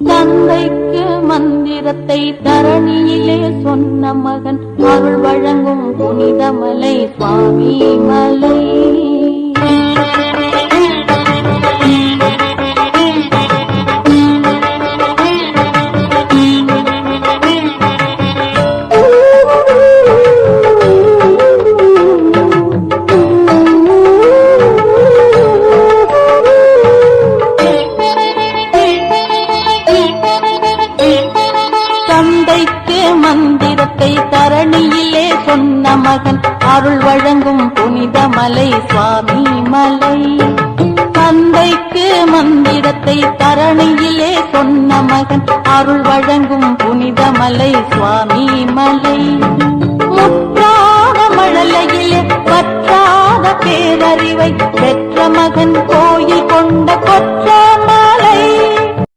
தந்தைக்கு மந்திரத்தை தரணியிலே சொன்ன மகன் அருள் வழங்கும் புனிதமலை சுவாமி மலை. மந்திரத்தை தரணியிலே சொன்ன மகன் அருள் வழங்கும் புனித மலை சுவாமி மலை. தந்தைக்கு மந்திரத்தை தரணியிலே சொன்ன மகன் அருள் வழங்கும் புனித மலை சுவாமி மலை. முற்றாத மழலையிலே பற்றாத பேரறிவை பெற்ற மகன் கோயில் கொண்ட கொற்ற